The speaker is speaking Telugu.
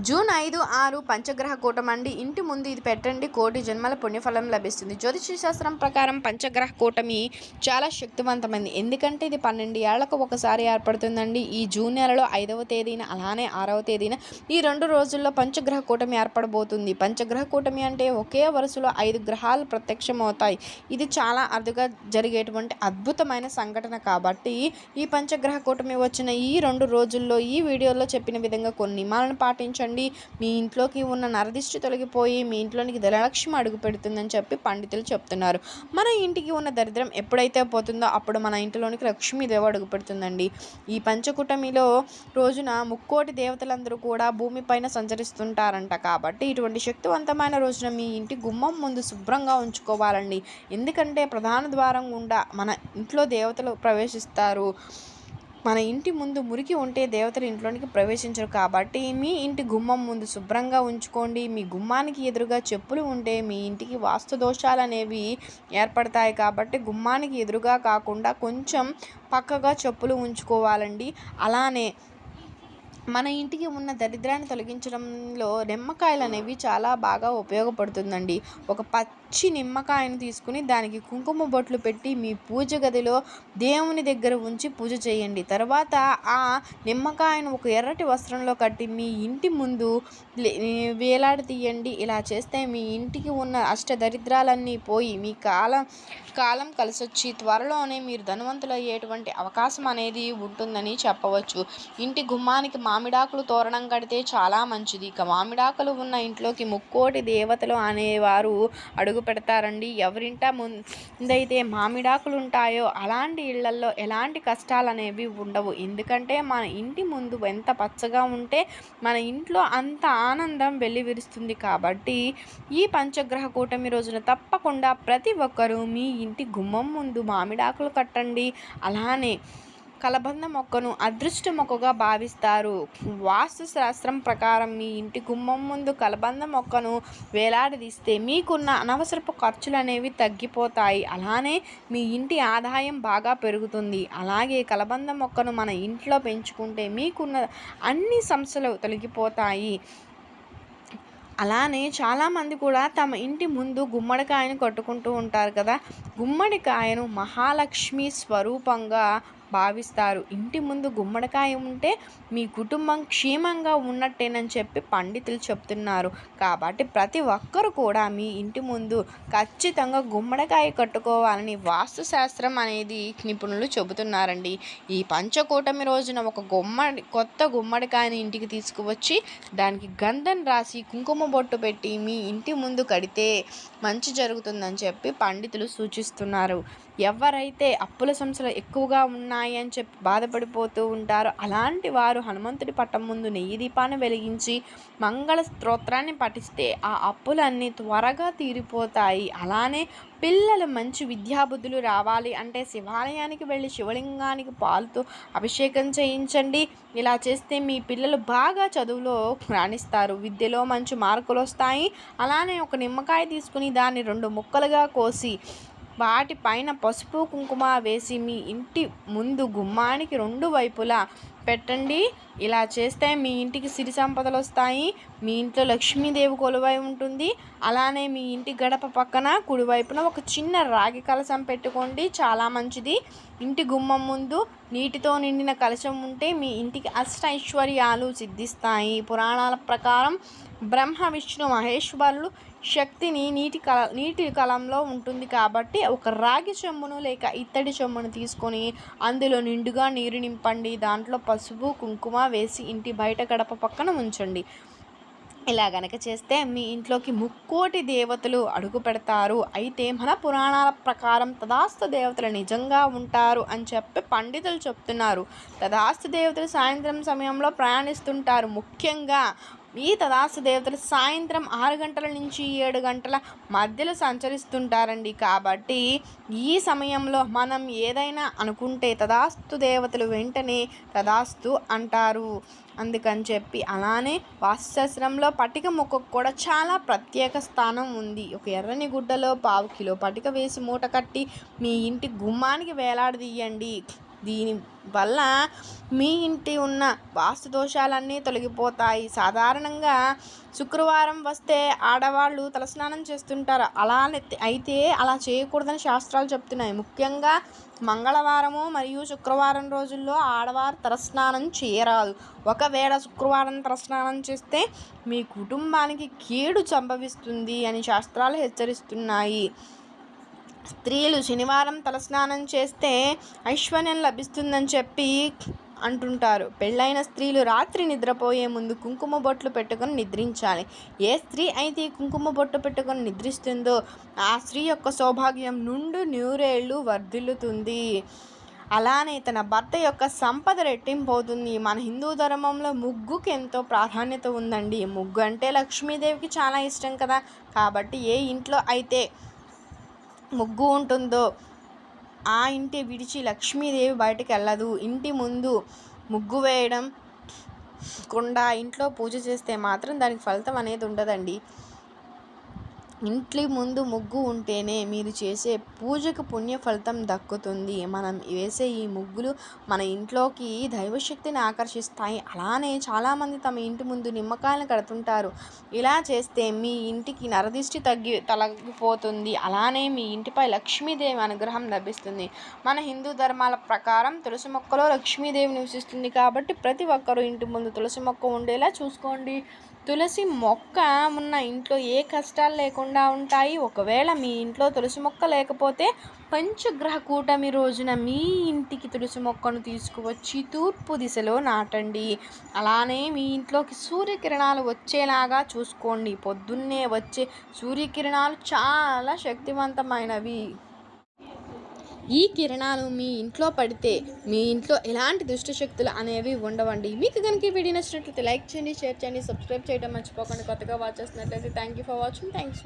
జూన్ ఐదు ఆరు పంచగ్రహ కూటమండి ఇంటి ముందు ఇది పెట్టండి కోటి జన్మల పుణ్యఫలం లభిస్తుంది. జ్యోతిష శాస్త్రం ప్రకారం పంచగ్రహ కూటమి చాలా శక్తివంతమైంది. ఎందుకంటే ఇది పన్నెండు ఏళ్ళకు ఒకసారి ఏర్పడుతుందండి. ఈ జూన్ నెలలో ఐదవ తేదీన అలానే ఆరవ తేదీన ఈ రెండు రోజుల్లో పంచగ్రహ కూటమి ఏర్పడబోతుంది. పంచగ్రహ కూటమి అంటే ఒకే వరుసలో ఐదు గ్రహాలు ప్రత్యక్షమవుతాయి. ఇది చాలా అరుదుగా జరిగేటువంటి అద్భుతమైన సంఘటన కాబట్టి ఈ పంచగ్రహ కూటమి వచ్చిన ఈ రెండు రోజుల్లో ఈ వీడియోలో చెప్పిన విధంగా కొన్ని నియమాలను పాటించండి. మీ ఇంట్లోకి ఉన్న నరదిష్టి తొలగిపోయి మీ ఇంట్లోనికి ధనలక్ష్మి అడుగు పెడుతుందని చెప్పి పండితులు చెప్తున్నారు. మన ఇంటికి ఉన్న దరిద్రం ఎప్పుడైతే పోతుందో అప్పుడు మన ఇంటిలోనికి లక్ష్మీదేవి అడుగు పెడుతుందండి. ఈ పంచకుటమిలో రోజున ముక్కోటి దేవతలందరూ కూడా భూమిపైన సంచరిస్తుంటారంట కాబట్టి ఇటువంటి శక్తివంతమైన రోజున మీ ఇంటి గుమ్మం ముందు శుభ్రంగా ఉంచుకోవాలండి. ఎందుకంటే ప్రధాన ద్వారం గుండా మన ఇంట్లో దేవతలు ప్రవేశిస్తారు. మన ఇంటి ముందు మురికి ఉంటే దేవతలు ఇంట్లోనికి ప్రవేశించరు కాబట్టి మీ ఇంటి గుమ్మం ముందు శుభ్రంగా ఉంచుకోండి. మీ గుమ్మానికి ఎదురుగా చెప్పులు ఉంటే మీ ఇంటికి వాస్తు దోషాలు అనేవి ఏర్పడతాయి కాబట్టి గుమ్మానికి ఎదురుగా కాకుండా కొంచెం పక్కగా చెప్పులు ఉంచుకోవాలండి. అలానే మన ఇంటికి ఉన్న దరిద్రాన్ని తొలగించడంలో నిమ్మకాయలు అనేవి చాలా బాగా ఉపయోగపడుతుందండి. ఒక పచ్చి నిమ్మకాయను తీసుకుని దానికి కుంకుమ బొట్లు పెట్టి మీ పూజ గదిలో దేవుని దగ్గర ఉంచి పూజ చేయండి. తర్వాత ఆ నిమ్మకాయను ఒక ఎర్రటి వస్త్రంలో కట్టి మీ ఇంటి ముందు వేలాడి తీయండి. ఇలా చేస్తే మీ ఇంటికి ఉన్న అష్ట దరిద్రాలన్నీ పోయి మీ కాలం కాలం కలిసొచ్చి త్వరలోనే మీరు ధనవంతులు అయ్యేటువంటి అవకాశం అనేది ఉంటుందని చెప్పవచ్చు. ఇంటి గుమ్మానికి మామిడాకులు తోరణం కడితే చాలా మంచిది. ఇక మామిడాకులు ఉన్న ఇంట్లోకి ముక్కోటి దేవతలు అనేవారు అడుగు పెడతారండి. ఎవరింట ముందైతే మామిడాకులు ఉంటాయో అలాంటి ఇళ్ళల్లో ఎలాంటి కష్టాలు అనేవి ఉండవు. ఎందుకంటే మన ఇంటి ముందు ఎంత పచ్చగా ఉంటే మన ఇంట్లో అంత ఆనందం వెల్లివిరుస్తుంది కాబట్టి ఈ పంచగ్రహ కూటమి రోజున తప్పకుండా ప్రతి ఒక్కరూ మీ ఇంటి గుమ్మం ముందు మామిడాకులు కట్టండి. అలానే కలబంద మొక్కను అదృష్ట మొక్కగా భావిస్తారు. వాస్తు శాస్త్రం ప్రకారం మీ ఇంటి గుమ్మం ముందు కలబంద మొక్కను వేలాడదీస్తే మీకున్న అనవసరపు ఖర్చులు అనేవి తగ్గిపోతాయి. అలానే మీ ఇంటి ఆదాయం బాగా పెరుగుతుంది. అలాగే కలబంద మొక్కను మన ఇంట్లో పెంచుకుంటే మీకున్న అన్ని సమస్యలు తొలగిపోతాయి. అలానే చాలామంది కూడా తమ ఇంటి ముందు గుమ్మడికాయను కట్టుకుంటూ ఉంటారు కదా. గుమ్మడికాయను మహాలక్ష్మి స్వరూపంగా భావిస్తారు. ఇంటి ముందు గుమ్మడికాయ ఉంటే మీ కుటుంబం క్షేమంగా ఉన్నట్టేనని చెప్పి పండితులు చెప్తున్నారు. కాబట్టి ప్రతి ఒక్కరు కూడా మీ ఇంటి ముందు ఖచ్చితంగా గుమ్మడికాయ కట్టుకోవాలని వాస్తుశాస్త్రం అనేది నిపుణులు చెబుతున్నారండి. ఈ పంచకూటమి రోజున ఒక గుమ్మడి కొత్త గుమ్మడికాయని ఇంటికి తీసుకువచ్చి దానికి గంధం రాసి కుంకుమ బొట్టు పెట్టి మీ ఇంటి ముందు కడితే మంచి జరుగుతుందని చెప్పి పండితులు సూచిస్తున్నారు. ఎవరైతే అప్పుల సమస్యలు ఎక్కువగా ఉన్నాయి అని చెప్పి బాధపడిపోతూ ఉంటారు. అలాంటి వారు హనుమంతుడి పట్టం ముందు నెయ్యి దీపాన్ని వెలిగించి మంగళ స్తోత్రాన్ని పఠిస్తే ఆ అప్పులన్నీ త్వరగా తీరిపోతాయి. అలానే పిల్లలు మంచి విద్యాబుద్ధులు రావాలి అంటే శివాలయానికి వెళ్ళి శివలింగానికి పాలుతో అభిషేకం చేయించండి. ఇలా చేస్తే మీ పిల్లలు బాగా చదువులో రాణిస్తారు. విద్యలో మంచి మార్కులు వస్తాయి. అలానే ఒక నిమ్మకాయ తీసుకుని దాన్ని రెండు ముక్కలుగా కోసి వాటిపైన పసుపు కుంకుమ వేసి మీ ఇంటి ముందు గుమ్మానికి రెండు వైపులా పెట్టండి. ఇలా చేస్తే మీ ఇంటికి సిరి సంపదలు వస్తాయి. మీ ఇంట్లో లక్ష్మీదేవి కొలువై ఉంటుంది. అలానే మీ ఇంటి గడప పక్కన కుడివైపున ఒక చిన్న రాగి కలశం పెట్టుకోండి. చాలా మంచిది. ఇంటి గుమ్మం ముందు నీటితో నిండిన కలశం ఉంటే మీ ఇంటికి అష్ట ఐశ్వర్యాలు సిద్ధిస్తాయి. పురాణాల ప్రకారం బ్రహ్మ విష్ణు మహేశ్వరులు శక్తిని నీటి కల నీటి కలంలో ఉంటుంది కాబట్టి ఒక రాగి చెమ్మును లేక ఇత్తడి చెమ్మును తీసుకొని అందులో నిండుగా నీరు నింపండి. దాంట్లో పసుపు కుంకుమ వేసి ఇంటి బయట గడప పక్కన ఉంచండి. ఇలా గనక చేస్తే మీ ఇంట్లోకి ముక్కోటి దేవతలు అడుగు పెడతారు. అయితే మన పురాణాల ప్రకారం తదాస్తు దేవతలు నిజంగా ఉంటారు అని చెప్పి పండితులు చెప్తున్నారు. తదాస్తు దేవతలు సాయంత్రం సమయంలో ప్రయాణిస్తుంటారు. ముఖ్యంగా ఈ తదాస్తు దేవతలు సాయంత్రం ఆరు గంటల నుంచి ఏడు గంటల మధ్యలో సంచరిస్తుంటారండి. కాబట్టి ఈ సమయంలో మనం ఏదైనా అనుకుంటే తదాస్తు దేవతలు వెంటనే తదాస్తు అంటారు. అందుకని చెప్పి అలానే వాస్తుశాస్త్రంలో పటిక మొక్కకు కూడా చాలా ప్రత్యేక స్థానం ఉంది. ఒక ఎర్రని గుడ్డలో పావు కిలో పటిక వేసి మూట కట్టి మీ ఇంటి గుమ్మానికి వేలాడదీయండి. దీనివల్ల మీ ఇంటి ఉన్న వాస్తు దోషాలన్నీ తొలగిపోతాయి. సాధారణంగా శుక్రవారం వస్తే ఆడవాళ్ళు తలస్నానం చేస్తుంటారు. అలా అయితే అలా చేయకూడదని శాస్త్రాలు చెప్తున్నాయి. ముఖ్యంగా మంగళవారము మరియు శుక్రవారం రోజుల్లో ఆడవారు తలస్నానం చేయరాదు. ఒకవేళ శుక్రవారం తలస్నానం చేస్తే మీ కుటుంబానికి కీడు సంభవిస్తుంది అని శాస్త్రాలు హెచ్చరిస్తున్నాయి. స్త్రీలు శనివారం తలస్నానం చేస్తే ఐశ్వర్యం లభిస్తుందని చెప్పి అంటుంటారు. పెళ్ళైన స్త్రీలు రాత్రి నిద్రపోయే ముందు కుంకుమ బొట్లు పెట్టుకొని నిద్రించాలి. ఏ స్త్రీ అయితే కుంకుమ బొట్టు పెట్టుకొని నిద్రిస్తుందో ఆ స్త్రీ యొక్క సౌభాగ్యం నుండి నూరేళ్ళు వర్ధిల్లుతుంది. అలానే తన భర్త యొక్క సంపద రెట్టింపోతుంది మన హిందూ ధర్మంలో ముగ్గుకి ఎంతో ప్రాధాన్యత ఉందండి. ముగ్గు అంటే లక్ష్మీదేవికి చాలా ఇష్టం కదా. కాబట్టి ఏ ఇంట్లో అయితే ముగ్గు ఉంటుందో ఆ ఇంటి విడిచి లక్ష్మీదేవి బయటకు వెళ్ళదు. ఇంటి ముందు ముగ్గు వేయడం కుండా ఇంట్లో పూజ చేస్తే మాత్రం దానికి ఫలితం అనేది ఉండదండి. ఇంటి ముందు ముగ్గు ఉంటేనే మీరు చేసే పూజకు పుణ్య ఫలితం దక్కుతుంది. మనం వేసే ఈ ముగ్గులు మన ఇంట్లోకి దైవశక్తిని ఆకర్షిస్తాయి. అలానే చాలామంది తమ ఇంటి ముందు నిమ్మకాయలను కడుతుంటారు. ఇలా చేస్తే మీ ఇంటికి నరదిష్టి తగ్గి తొలగిపోతుంది. అలానే మీ ఇంటిపై లక్ష్మీదేవి అనుగ్రహం లభిస్తుంది. మన హిందూ ధర్మాల ప్రకారం తులసి మొక్కలో లక్ష్మీదేవి నివసిస్తుంది కాబట్టి ప్రతి ఒక్కరూ ఇంటి ముందు తులసి మొక్క ఉండేలా చూసుకోండి. తులసి మొక్క ఉన్న ఇంట్లో ఏ కష్టాలు లేకుండా ఉంటాయి. ఒకవేళ మీ ఇంట్లో తులసి మొక్క లేకపోతే పంచగ్రహ కూటమి రోజున మీ ఇంటికి తులసి మొక్కను తీసుకువచ్చి తూర్పు దిశలో నాటండి. అలానే మీ ఇంట్లోకి సూర్యకిరణాలు వచ్చేలాగా చూసుకోండి. పొద్దున్నే వచ్చే సూర్యకిరణాలు చాలా శక్తివంతమైనవి. ఈ కిరణాలు మీ ఇంట్లో పడితే మీ ఇంట్లో ఎలాంటి దుష్టశక్తులు అనేవి ఉండవండి. మీకు కనుక ఈ వీడియో నచ్చినట్లయితే లైక్ చేయండి షేర్ చేయండి సబ్స్క్రైబ్ చేయడం మర్చిపోకండి. కొత్తగా వాచ్ చేస్తున్నట్లయితే thank you for watching thanks